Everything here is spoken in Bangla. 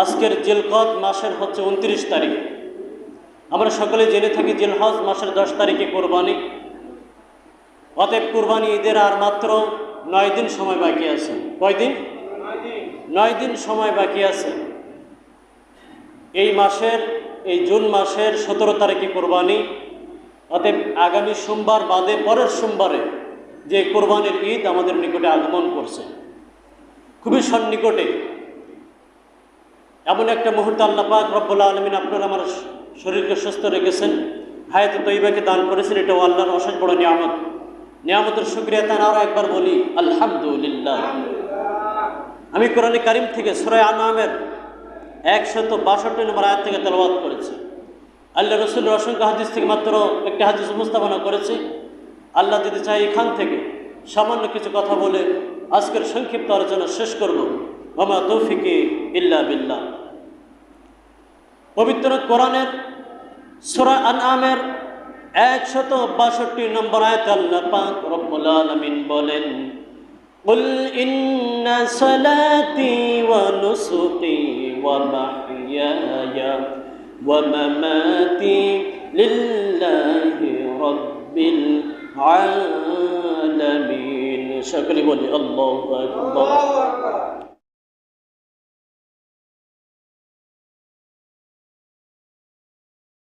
আজকের জিলকদ মাসের হচ্ছে উনত্রিশ তারিখ। আমরা সকলে জেনে থাকি জিলহজ মাসের দশ তারিখে কোরবানি। অতএব কোরবানি ঈদের আর মাত্র নয় দিন সময় বাকি আছে। কয়দিন নয় দিন সময় বাকি আছে। এই মাসের, এই জুন মাসের সতেরো তারিখে কোরবানি। অতএব আগামী সোমবার বাদে পরের সোমবারে যে কোরবানির ঈদ আমাদের নিকটে আগমন করছে। খুবই সন্নিকটে এমন একটা মুহূর্তে আল্লাহ পাক রব্বুল্লা আলমিন আপনার আমার শরীরকে সুস্থ রেখেছেন হায়াতে তৈবাকে দান করেছেন এটাও আল্লাহর অশেষ বড় নিয়ামত। নিয়ামতের শুক্রিয়া তার আরও একবার বলি আলহামদুলিল্লাহ। আমি কোরআনে কারিম থেকে সুরায় আনামের একশত বাষট্টি নম্বর আয়াত থেকে তেলবাদ করেছি। আল্লাহ রসুল্লাহ অসংখ্য হাদিস থেকে মাত্র একটি হাদিস উপস্থাপনা করেছি। আল্লাহ যদি চাই এখান থেকে সামান্য কিছু কথা বলে আজকের সংক্ষিপ্ত আলোচনা শেষ করব। মামা তৌফিকে ইল্লা বিল্লাহ পবিত্র কোরআনের সুরা আনামের একশত বাষট্টি নম্বর আয়াত আল্লাহ পাক রব্বুল আলামিন বলেন قل إن صلاتي ونسكي ومحياي ومماتي لله رب العالمين شكري بولي الله أكبر